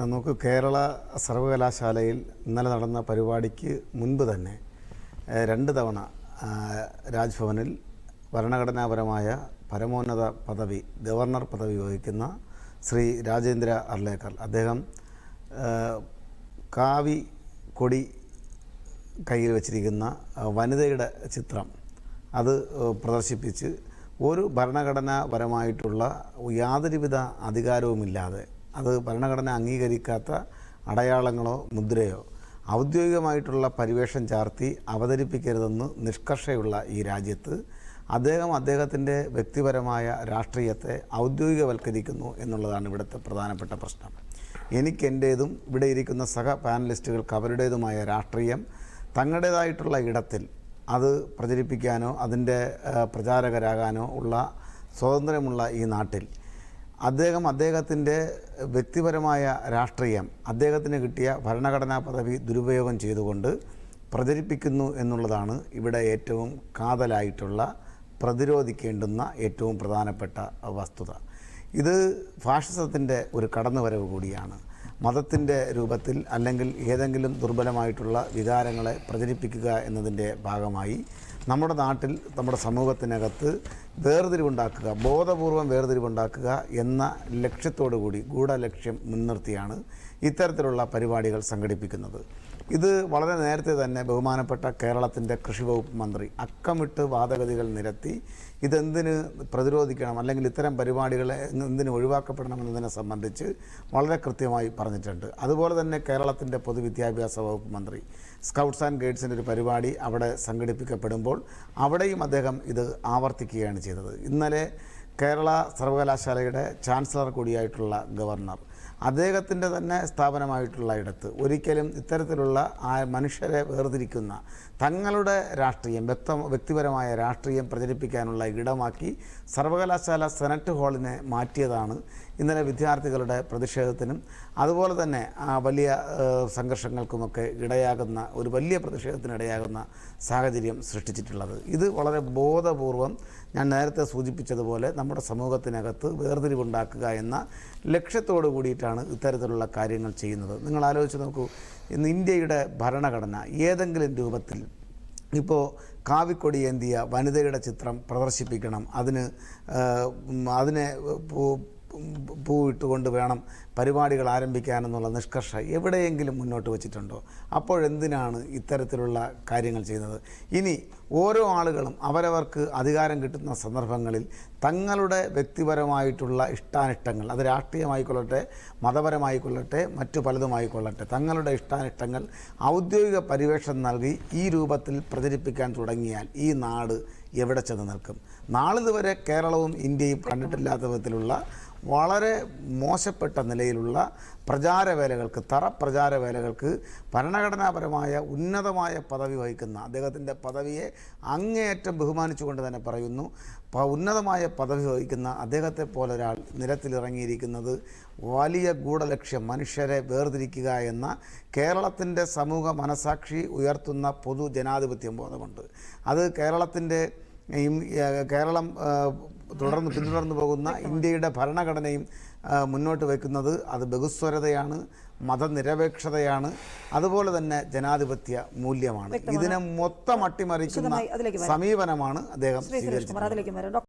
നമുക്ക് കേരള സർവകലാശാലയിൽ ഇന്നലെ നടന്ന പരിപാടിക്ക് മുൻപ് തന്നെ രണ്ട് തവണ രാജ്ഭവനിൽ ഭരണഘടനാപരമായ പരമോന്നത പദവി ഗവർണർ പദവി വഹിക്കുന്ന ശ്രീ രാജേന്ദ്ര അർലേക്കർ. അദ്ദേഹം കാവി കൊടി കയ്യിൽ വച്ചിരിക്കുന്ന വനിതയുടെ ചിത്രം അത് പ്രദർശിപ്പിച്ച് ഒരു ഭരണഘടനാപരമായിട്ടുള്ള യാതൊരുവിധ അധികാരവുമില്ലാതെ അത് ഭരണഘടന അംഗീകരിക്കാത്ത അടയാളങ്ങളോ മുദ്രയോ ഔദ്യോഗികമായിട്ടുള്ള പരിവേഷം ചാർത്തി അവതരിപ്പിക്കരുതെന്ന് നിഷ്കർഷയുള്ള ഈ രാജ്യത്ത് അദ്ദേഹം അദ്ദേഹത്തിന്റെ വ്യക്തിപരമായ രാഷ്ട്രീയത്തെ ഔദ്യോഗികവൽക്കരിക്കുന്നു എന്നുള്ളതാണ് ഇവിടുത്തെ പ്രധാനപ്പെട്ട പ്രശ്നം. എനിക്കെന്റേതും ഇവിടെ ഇരിക്കുന്ന സഹ പാനലിസ്റ്റുകൾക്ക് അവരുടേതുമായ രാഷ്ട്രീയം തങ്ങളുടേതായിട്ടുള്ള ഇടത്തിൽ അത് പ്രചരിപ്പിക്കാനോ അതിന്റെ പ്രചാരകരാകാനോ ഉള്ള സ്വാതന്ത്ര്യമുള്ള ഈ നാട്ടിൽ അദ്ദേഹം അദ്ദേഹത്തിന്റെ വ്യക്തിപരമായ രാഷ്ട്രീയം അദ്ദേഹത്തിന് കിട്ടിയ ഭരണഘടനാ പദവി ദുരുപയോഗം ചെയ്തുകൊണ്ട് പ്രചരിപ്പിക്കുന്നു എന്നുള്ളതാണ് ഇവിടെ ഏറ്റവും കാതലായിട്ടുള്ള പ്രതിരോധിക്കേണ്ടുന്ന ഏറ്റവും പ്രധാനപ്പെട്ട വസ്തുത. ഇത് ഫാഷിസത്തിന്റെ ഒരു കടന്നുവരവ് കൂടിയാണ്. മതത്തിന്റെ രൂപത്തിൽ അല്ലെങ്കിൽ ഏതെങ്കിലും ദുർബലമായിട്ടുള്ള വികാരങ്ങളെ പ്രചരിപ്പിക്കുക എന്നതിന്റെ ഭാഗമായി നമ്മുടെ നാട്ടിൽ നമ്മുടെ സമൂഹത്തിനകത്ത് വേർതിരിവുണ്ടാക്കുക ബോധപൂർവം വേർതിരിവുണ്ടാക്കുക എന്ന ലക്ഷ്യത്തോടു കൂടി ഗൂഢലക്ഷ്യം മുൻനിർത്തിയാണ് ഇത്തരത്തിലുള്ള പരിപാടികൾ സംഘടിപ്പിക്കുന്നത്. ഇത് വളരെ നേരത്തെ തന്നെ ബഹുമാനപ്പെട്ട കേരളത്തിന്റെ കൃഷി വകുപ്പ് മന്ത്രി അക്കമിട്ട് വാദഗതികൾ നിരത്തി ഇതെന്തിന് പ്രതിരോധിക്കണം അല്ലെങ്കിൽ ഇത്തരം പരിപാടികളെ എന്തിന് ഒഴിവാക്കപ്പെടണമെന്നതിനെ സംബന്ധിച്ച് വളരെ കൃത്യമായി പറഞ്ഞിട്ടുണ്ട്. അതുപോലെ തന്നെ കേരളത്തിന്റെ പൊതുവിദ്യാഭ്യാസ വകുപ്പ് മന്ത്രി സ്കൗട്ട്സ് ആൻഡ് ഗൈഡ്സിന്റെ ഒരു പരിപാടി അവിടെ സംഘടിപ്പിക്കപ്പെടുമ്പോൾ അവിടെയും അദ്ദേഹം ഇത് ആവർത്തിക്കുകയാണ് ചെയ്തത്. ഇന്നലെ കേരള സർവകലാശാലയുടെ ചാൻസലർ കൂടിയായിട്ടുള്ള ഗവർണർ അദ്ദേഹത്തിന്റെ തന്നെ സ്ഥാപനമായിട്ടുള്ള ഇടത്ത് ഒരിക്കലും ഇത്തരത്തിലുള്ള ആ മനുഷ്യരെ വേർതിരിക്കുന്ന തങ്ങളുടെ രാഷ്ട്രീയം വ്യക്ത വ്യക്തിപരമായ രാഷ്ട്രീയം പ്രചരിപ്പിക്കാനുള്ള ഇടമാക്കി സർവകലാശാല സെനറ്റ് ഹാളിനെ മാറ്റിയതാണ് ഇന്നലെ വിദ്യാർത്ഥികളുടെ പ്രതിഷേധത്തിനും അതുപോലെ തന്നെ ആ വലിയ സംഘർഷങ്ങൾക്കുമൊക്കെ ഇടയാകുന്ന ഒരു വലിയ പ്രതിഷേധത്തിനിടയാകുന്ന സാഹചര്യം സൃഷ്ടിച്ചിട്ടുള്ളത്. ഇത് വളരെ ബോധപൂർവം ഞാൻ നേരത്തെ സൂചിപ്പിച്ചതുപോലെ നമ്മുടെ സമൂഹത്തിനകത്ത് വേർതിരിവുണ്ടാക്കുക എന്ന ലക്ഷ്യത്തോടു കൂടിയിട്ടാണ് ഇത്തരത്തിലുള്ള കാര്യങ്ങൾ ചെയ്യുന്നത്. നിങ്ങൾ ആലോചിച്ച് നോക്കൂ ഇന്ന് ഇന്ത്യയുടെ ഭരണഘടന ഏതെങ്കിലും രൂപത്തിൽ ഇപ്പോൾ കാവിക്കൊടി ഏന്തിയ വനിതയുടെ ചിത്രം പ്രദർശിപ്പിക്കണം. അതിന് അതിനെ പൂ പൂ ഇട്ടുകൊണ്ട് വേണം പരിപാടികൾ ആരംഭിക്കാനെന്നുള്ള നിഷ്കർഷ എവിടെയെങ്കിലും മുന്നോട്ട് വച്ചിട്ടുണ്ടോ? അപ്പോഴെന്തിനാണ് ഇത്തരത്തിലുള്ള കാര്യങ്ങൾ ചെയ്യുന്നത്? ഇനി ഓരോ ആളുകളും അവരവർക്ക് അധികാരം കിട്ടുന്ന സന്ദർഭങ്ങളിൽ തങ്ങളുടെ വ്യക്തിപരമായിട്ടുള്ള ഇഷ്ടാനിഷ്ടങ്ങൾ അത് രാഷ്ട്രീയമായിക്കൊള്ളട്ടെ മതപരമായിക്കൊള്ളട്ടെ മറ്റു പലതുമായിക്കൊള്ളട്ടെ തങ്ങളുടെ ഇഷ്ടാനിഷ്ടങ്ങൾ ഔദ്യോഗിക പരിവേഷം നൽകി ഈ രൂപത്തിൽ പ്രചരിപ്പിക്കാൻ തുടങ്ങിയാൽ ഈ നാട് എവിടെ ചെന്ന് നിൽക്കും? നാളിതുവരെ കേരളവും ഇന്ത്യയും കണ്ടിട്ടില്ലാത്ത വിധത്തിലുള്ള വളരെ മോശപ്പെട്ട നിലയിലുള്ള പ്രചാരവേലകൾക്ക് തറ പ്രചാരവേലകൾക്ക് ഭരണഘടനാപരമായ ഉന്നതമായ പദവി വഹിക്കുന്ന അദ്ദേഹത്തിന്റെ പദവിയെ അങ്ങേയറ്റം ബഹുമാനിച്ചുകൊണ്ട് തന്നെ പറയുന്നു ഉന്നതമായ പദവി വഹിക്കുന്ന അദ്ദേഹത്തെ പോലെ ഒരാൾ നിരത്തിലിറങ്ങിയിരിക്കുന്നത് വലിയ ഗൂഢലക്ഷ്യം മനുഷ്യരെ വേർതിരിക്കുക എന്ന കേരളത്തിന്റെ സമൂഹ മനസാക്ഷി ഉയർത്തുന്ന പൊതു ജനാധിപത്യ ബോധമുണ്ട് അത് കേരളത്തിന്റെ ഈ കേരളം തുടർന്ന് പിന്തുടർന്നു പോകുന്ന ഇന്ത്യയുടെ ഭരണഘടനയും മുന്നോട്ട് വയ്ക്കുന്നത് അത് ബഹുസ്വരതയാണ് മതനിരപേക്ഷതയാണ് അതുപോലെ തന്നെ ജനാധിപത്യ മൂല്യമാണ്. ഇതിനെ മൊത്തം അട്ടിമറിക്കുന്ന സമീപനമാണ് അദ്ദേഹം സ്വീകരിച്ചത്